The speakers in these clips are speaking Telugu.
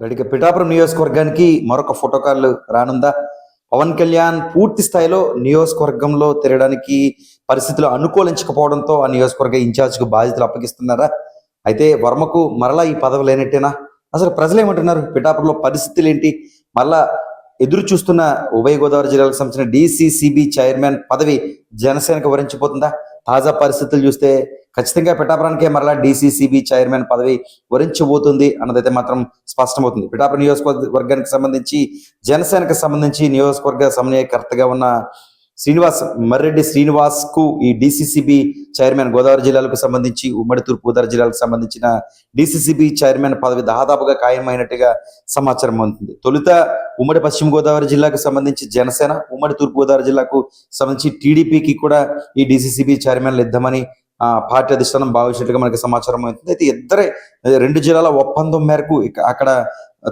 గడిక పిఠాపురం నియోజకవర్గానికి మరొక ఫోటో కాల్ రానుందా? పవన్ కళ్యాణ్ పూర్తి స్థాయిలో నియోజకవర్గంలో తిరగడానికి పరిస్థితులు అనుకూలించకపోవడంతో ఆ నియోజకవర్గ ఇన్ఛార్జ్కు బాధ్యతలు అప్పగిస్తున్నారా? అయితే వర్మకు మరలా ఈ పదవి లేనట్టేనా? అసలు ప్రజలు ఏమంటున్నారు? పిఠాపురంలో పరిస్థితులు ఏంటి మళ్ళా ఎదురు చూస్తున్న ఉభయ గోదావరి జిల్లాలకు సంబంధించిన డిసిసిబి చైర్మన్ పదవి జనసేనకు వరించిపోతుందా? తాజా పరిస్థితులు చూస్తే ఖచ్చితంగా పిఠాపురానికే మరలా డీసీసీబీ చైర్మన్ పదవి వరించబోతుంది అన్నదైతే మాత్రం స్పష్టమవుతుంది. పిఠాపురం నియోజకవర్గానికి సంబంధించి జనసేనకు సంబంధించి నియోజకవర్గ సమన్వయకర్తగా ఉన్న శ్రీనివాస్ మర్రెడ్డి శ్రీనివాస్కు ఈ డిసిసిబి చైర్మన్ గోదావరి జిల్లాలకు సంబంధించి ఉమ్మడి తూర్పు గోదావరి జిల్లాలకు సంబంధించిన డిసిసిబి చైర్మన్ పదవి దాదాపుగా ఖాయమైనట్టుగా సమాచారం అందుతుంది. తొలుత ఉమ్మడి పశ్చిమ గోదావరి జిల్లాకు సంబంధించి జనసేన ఉమ్మడి తూర్పు గోదావరి జిల్లాకు సంబంధించి టీడీపీకి కూడా ఈ డిసిసిబి చైర్మన్లు ఇద్దామని పార్టీ అధిష్టానం భావించినట్టుగా మనకి సమాచారం అవుతుంది. అయితే ఇద్దరే రెండు జిల్లాల ఒప్పందం మేరకు అక్కడ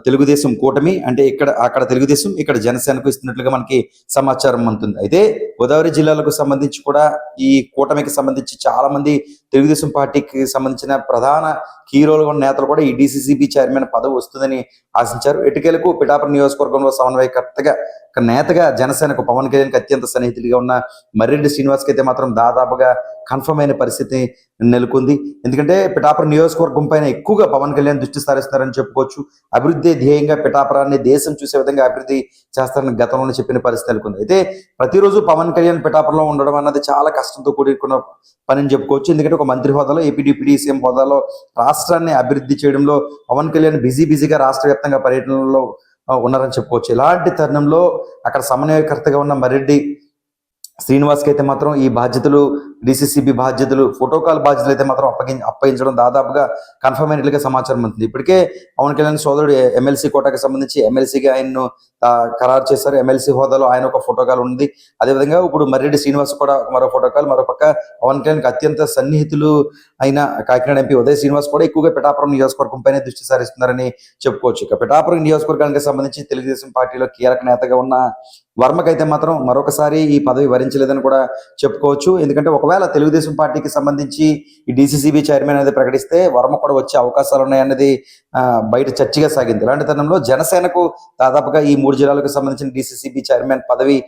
తెలుగుదేశం కూటమి అంటే ఇక్కడ అక్కడ తెలుగుదేశం ఇక్కడ జనసేనకు ఇస్తున్నట్లుగా మనకి సమాచారం అందుతుంది. అయితే గోదావరి జిల్లాలకు సంబంధించి కూడా ఈ కూటమికి సంబంధించి చాలా మంది తెలుగుదేశం పార్టీకి సంబంధించిన ప్రధాన హీరోలుగా ఉన్న నేతలు కూడా ఈ డిసిసిబి చైర్మన్ పదవి వస్తుందని ఆశించారు. ఎటుకేలకు పిఠాపురం నియోజకవర్గంలో సమన్వయకర్తగా నేతగా జనసేనకు పవన్ కళ్యాణ్కి అత్యంత సన్నిహితుడిగా ఉన్న మర్రెడ్డి శ్రీనివాస్కి అయితే మాత్రం దాదాపుగా కన్ఫర్మ్ అయిన పరిస్థితి నెలకొంది. ఎందుకంటే పిఠాపురం నియోజకవర్గం పైన ఎక్కువగా పవన్ కళ్యాణ్ దృష్టి సారిస్తున్నారని చెప్పుకోవచ్చు. అభివృద్ధి ధ్యేయంగా పిఠాపురాన్ని దేశం చూసే విధంగా అభివృద్ధి చేస్తారని గతంలోనే చెప్పిన పరిస్థితి నెలకొంది. అయితే ప్రతిరోజు పవన్ కళ్యాణ్ పిఠాపురంలో ఉండడం అన్నది చాలా కష్టంతో కూడుకున్న పని అని చెప్పుకోవచ్చు. ఎందుకంటే ఒక మంత్రి హోదాలో ఏపీ డిప్యూటీ సీఎం హోదాలో రాష్ట్రాన్ని అభివృద్ధి చేయడంలో పవన్ కళ్యాణ్ బిజీ బిజీగా రాష్ట్ర వ్యాప్తంగా పర్యటనలో ఉన్నారని చెప్పుకోవచ్చు. ఇలాంటి తరుణంలో అక్కడ సమన్వయకర్తగా ఉన్న మరెడ్డి శ్రీనివాస్కి అయితే మాత్రం ఈ బాధ్యతలు డిసిసిబి బాధ్యతలు ఫోటోకాల్ బాధ్యతలు అయితే మాత్రం అప్పగి అప్పగించడం దాదాపుగా కన్ఫర్మ్ అయినట్లుగా సమాచారం ఉంటుంది ఇప్పటికే పవన్ కళ్యాణ్ సోదరుడు ఎమ్మెల్సీ కోటాకి సంబంధించి ఎమ్మెల్సీగా ఆయన్ను ఖరారు చేశారు. ఎమ్మెల్సీ హోదాలో ఆయన ఒక ఫోటోకాల్ ఉంది. అదేవిధంగా ఇప్పుడు మర్రెడ్డి శ్రీనివాస్ కూడా మరో ఫోటోకాల్ మరో పక్క పవన్ కళ్యాణ్కి అత్యంత సన్నిహితులు అయిన కాకినాడ ఎంపీ ఉదయ్ శ్రీనివాస్ కూడా ఎక్కువగా పిఠాపురం నియోజకవర్గం పైన దృష్టి సారిస్తున్నారని చెప్పుకోవచ్చు. ఇక పిఠాపురం నియోజకవర్గానికి సంబంధించి తెలుగుదేశం పార్టీలో కీలక నేతగా ఉన్న వర్మకైతే మాత్రం మరొకసారి ఈ పదవి వరించలేదని కూడా చెప్పుకోవచ్చు. ఎందుకంటే ఒకవేళ తెలుగుదేశం పార్టీకి సంబంధించి ఈ డిసిసిబి చైర్మన్ అనేది ప్రకటిస్తే వర్మ కూడా వచ్చే అవకాశాలు ఉన్నాయన్నది బయట చర్చగా సాగింది. ఇలాంటి తరుణంలో జనసేనకు దాదాపుగా ఈ మూడు జిల్లాలకు సంబంధించిన డిసిసిబి చైర్మన్ పదవి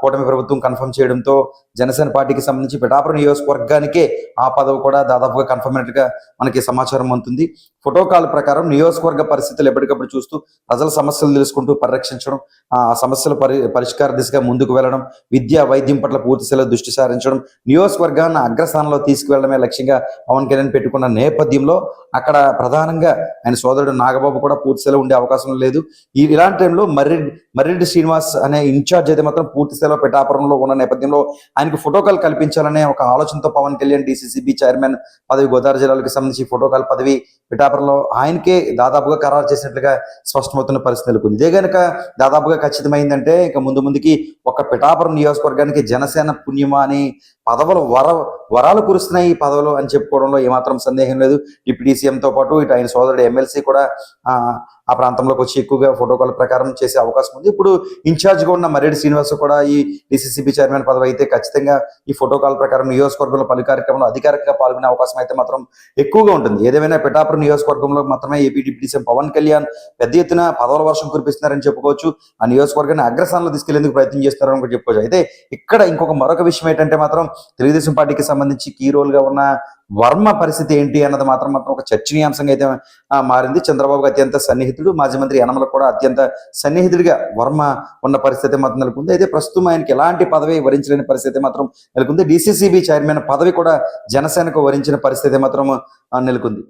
కూటమి ప్రభుత్వం కన్ఫర్మ్ చేయడంతో జనసేన పార్టీకి సంబంధించి పిఠాపురం నియోజకవర్గానికే ఆ పదవి కూడా దాదాపుగా కన్ఫర్మ్ అయినట్టుగా మనకి సమాచారం అందుతుంది. ఫోటోకాల్ ప్రకారం నియోజకవర్గ పరిస్థితులు ఎప్పటికప్పుడు చూస్తూ ప్రజల సమస్యలు తెలుసుకుంటూ పరిరక్షించడం ఆ సమస్యల పరి పరిష్కార దిశగా ముందుకు వెళ్ళడం విద్య వైద్యం పట్ల పూర్తి స్థాయిలో దృష్టి సారించడం నియోజకవర్గాన్ని అగ్రస్థానంలో తీసుకువెళ్ళడమే లక్ష్యంగా పవన్ కళ్యాణ్ పెట్టుకున్న నేపథ్యంలో అక్కడ ప్రధానంగా ఆయన సోదరుడు నాగబాబు కూడా పూర్తి ఉండే అవకాశం లేదు. ఈ ఇలాంటి టైంలో మర్రెడ్డి మర్రెడ్డి శ్రీనివాస్ అనే ఇన్ఛార్జ్ అయితే మాత్రం పూర్తి పిఠాపురంలో ఉన్న నేపథ్యంలో ఆయనకు ఫోటోకాల్ కల్పించాలనే ఒక ఆలోచనతో పవన్ కళ్యాణ్ డిసిసిబి చైర్మన్ పదవి గోదావరి జిల్లాలకు సంబంధించి ఫోటోకాల్ పదవి పిఠాపురంలో ఆయనకే దాదాపుగా ఖరారు చేసినట్లుగా స్పష్టమవుతున్న పరిస్థితి నెలకొంది. ఇదే కనుక దాదాపుగా ఖచ్చితమైందంటే ఇక ముందు ముందుకి ఒక పిఠాపురం నియోజకవర్గానికి జనసేన పుణ్యమా అని పదవులు వర వరాలు కురుస్తున్నాయి ఈ పదవులు అని చెప్పుకోవడంలో ఏమాత్రం సందేహం లేదు. డిప్యూటీ సీఎంతో పాటు ఇటు ఆయన సోదరుడు ఎమ్మెల్సీ కూడా ఆ ప్రాంతంలోకి వచ్చి ఎక్కువగా ఫోటోకాల్ ప్రకారం చేసే అవకాశం ఉంది. ఇప్పుడు ఇన్ఛార్జ్గా ఉన్న మర్రెడ్డి శ్రీనివాస్ కూడా ఈ డిసిసిబి చైర్మన్ పదవి అయితే ఖచ్చితంగా ఈ ఫోటోకాల్ ప్రకారం నియోజకవర్గంలో పలు కార్యక్రమంలో అధికారికంగా పాల్గొనే అవకాశం అయితే మాత్రం ఎక్కువగా ఉంటుంది. ఏదేమైనా పిఠాపురం నియోజకవర్గంలో మాత్రమే AP deputy CM Pawan Kalyan పెద్ద ఎత్తున పదవుల వర్షం కురిపిస్తున్నారని చెప్పుకోవచ్చు. ఆ నియోజకవర్గాన్ని అగ్రస్థానంలో తీసుకెళ్ళేందుకు ప్రయత్నం చేస్తున్నారని కూడా చెప్పుకోవచ్చు. అయితే ఇక్కడ ఇంకొక మరొక విషయం ఏంటంటే మాత్రం తెలుగుదేశం పార్టీకి సంబంధించి కీ రోల్గా ఉన్న వర్మ పరిస్థితి ఏంటి అన్నది మాత్రం మాత్రం ఒక చర్చనీయాంశంగా అయితే మారింది. చంద్రబాబు అత్యంత సన్నిహితుడు మాజీ మంత్రి యనమల కూడా అత్యంత సన్నిహితుడిగా వర్మ ఉన్న పరిస్థితి మాత్రం నెలకొంది. అయితే ప్రస్తుతం ఆయనకి ఎలాంటి పదవి వరించలేని పరిస్థితి మాత్రం నెలకొంది. డిసిసిబి చైర్మన్ పదవి కూడా జనసేనకు వరించిన పరిస్థితి మాత్రం నెలకొంది.